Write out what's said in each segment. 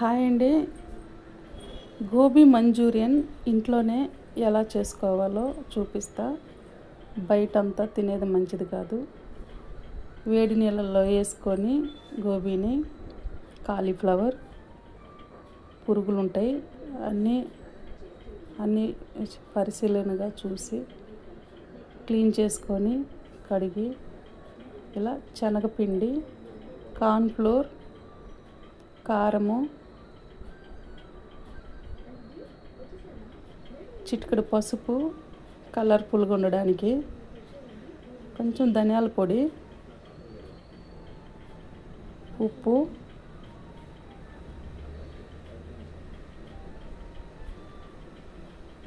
Hi అండి. Gobi Manchurian ఇంట్లోనే ఎలా చేసుకోవాలో చూపిస్తా. బయట అంతా తినేది మంచిది కాదు. వేడి నీళ్ళల్లో వేసుకొని గోబీని కాలీఫ్లవర్ పురుగులు ఉంటాయి అన్నీ అన్నీ పరిశీలనగా చూసి క్లీన్ చేసుకొని కడిగి ఇలా శనగపిండి కార్న్ఫ్లోర్ కారము చిటికెడు పసుపు కలర్ఫుల్గా ఉండడానికి కొంచెం ధనియాల పొడి ఉప్పు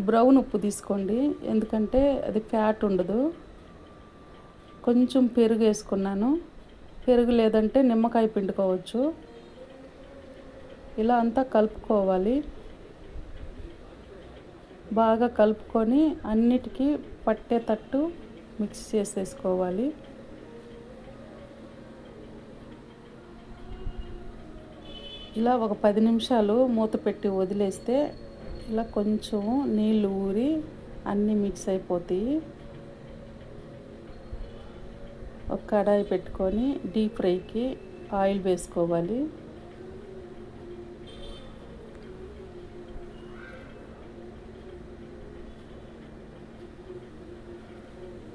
బ్రౌన్ ఉప్పు తీసుకోండి. ఎందుకంటే అది ఫ్యాట్ ఉండదు. కొంచెం పెరుగు వేసుకున్నాను. పెరుగు లేదంటే నిమ్మకాయ పిండుకోవచ్చు. ఇలా అంతా కలుపుకోవాలి. బాగా కలుపుకొని అన్నిటికీ పట్టేటట్టు మిక్స్ చేసేసుకోవాలి. ఇలా ఒక పది నిమిషాలు మూత పెట్టి వదిలేస్తే ఇలా కొంచెం నీళ్ళు ఊరి అన్నీ మిక్స్ అయిపోతాయి. ఒక కడాయి పెట్టుకొని డీప్ ఫ్రైకి ఆయిల్ వేసుకోవాలి.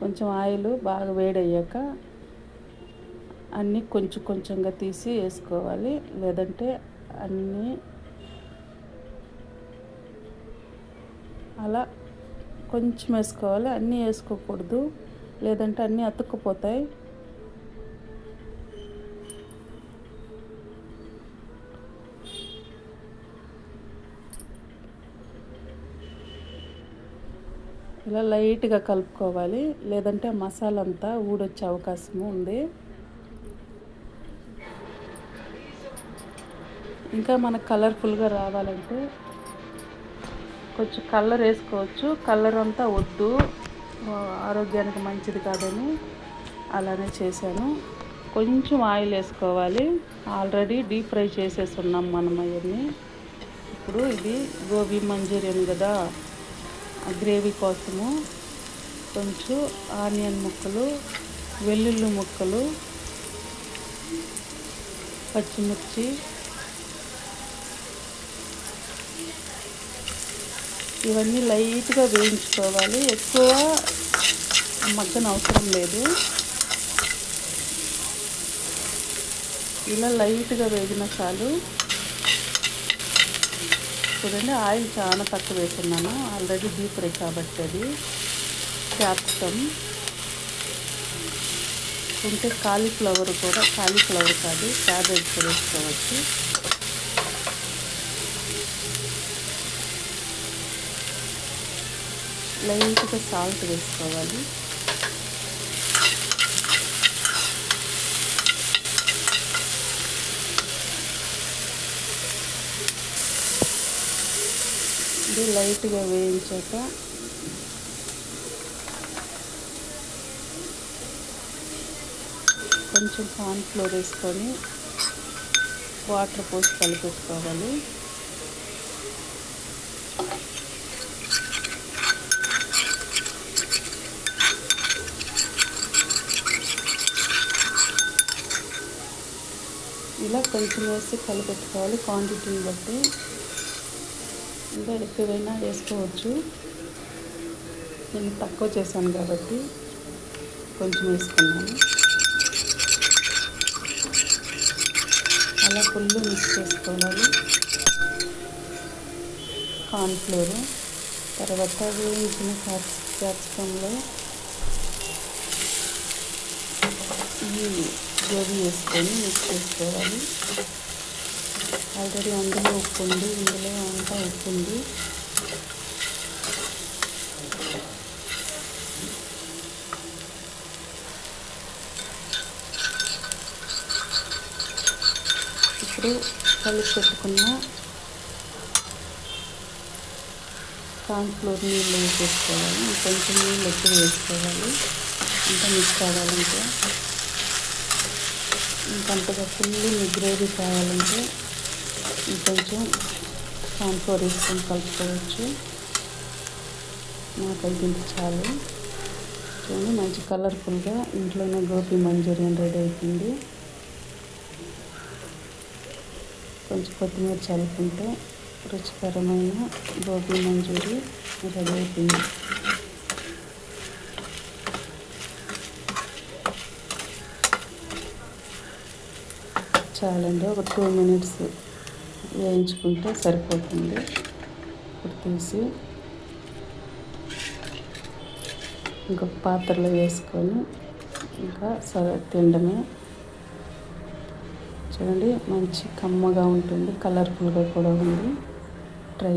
కొంచెం ఆయిల్ బాగా వేడయ్యాక అన్నీ కొంచెం కొంచెంగా తీసి వేసుకోవాలి. లేదంటే అన్నీ అలా కొంచెం వేసుకోవాలి. అన్నీ వేసుకోకూడదు. లేదంటే అన్నీ అతుక్కుపోతాయి. ఇలా లైట్గా కలుపుకోవాలి. లేదంటే మసాలా అంతా ఊడొచ్చే అవకాశం ఉంది. ఇంకా మనకు కలర్ఫుల్గా రావాలంటే కొంచెం కలర్ వేసుకోవచ్చు. కలర్ అంతా వద్దు. ఆరోగ్యానికి మంచిది కాదని అలానే చేశాను. కొంచెం ఆయిల్ వేసుకోవాలి. ఆల్రెడీ డీప్ ఫ్రై చేసేసి ఉన్నాం మనం అవన్నీ. ఇప్పుడు ఇది గోబీ మంచూరియన్ కదా. గ్రేవీ కోసము కొంచెం ఆనియన్ ముక్కలు వెల్లుల్లి ముక్కలు పచ్చిమిర్చి ఇవన్నీ లైట్గా వేయించుకోవాలి. ఎక్కువ మగ్గన అవసరం లేదు. ఇలా లైట్గా వేగిన చాలు. చూడండి ఆయిల్ చాలా తక్కువ వేసుకున్నాను ఆల్రెడీ డీప్ ఫ్రై కాబట్టి అది. క్యాప్సికమ్ ఉంటే కాలీఫ్లవర్ కూడా కాలీఫ్లవర్ కాదు క్యాబేజ్ కూడా వేసుకోవచ్చు. లైట్గా సాల్ట్ వేసుకోవాలి. ఇది లైట్గా వేయించాక కొంచెం కార్న్ఫ్లోర్ వేసుకొని వాటర్ పోసి కలిపెట్టుకోవాలి. ఇలా కొంచెం వేసి కలిపెట్టుకోవాలి క్వాంటిటీని బట్టి. ఇంకా ఎక్కువైనా వేసుకోవచ్చు. నేను తక్కువ చేశాను కాబట్టి కొంచెం వేసుకున్నాను. అలా ఫుల్ మిక్స్ చేసుకోవాలి. కార్న్ఫ్లోర్ తర్వాత వేయించిన క్యాప్స్ క్యాప్సికంలో ఈ గోబీ వేసుకొని మిక్స్ చేసుకోవాలి. ఆల్రెడీ అందులో ఉప్పు ఉంది ఇందులో అంతా ఉప్పు ఉంది ఇప్పుడు కలిసి పెట్టుకున్న ఫ్లోర్ నీళ్ళు వేసేసుకోవాలి కొంచెం నీళ్ళు ఎక్కువ వేసుకోవాలి. అంతా మిక్స్ కావాలంటే. ఇంకంతగా ఫుల్ గ్రేవీ కావాలంటే ఇంకొంచెం కాన్ఫ్లోర్ వేసుకొని కలుపుకోవచ్చు. నాకైతే ఇంత చాలు. చూడండి మంచి కలర్ఫుల్గా ఇంట్లోనే గోపి మంచూరియన్ రెడీ అవుతుంది కొంచెం కొత్తిమీర చల్లుకుంటే రుచికరమైన గోబీ మంచూరి రెడీ అవుతుంది చాలండి ఒక టూ మినిట్స్ వేయించుకుంటే సరిపోతుంది. ఇప్పుడు తీసి ఇంకొక పాత్రలో వేసుకొని ఇంకా సరే తినడమే. చూడండి మంచి కమ్మగా ఉంటుంది కలర్ఫుల్గా కూడా ఉంది.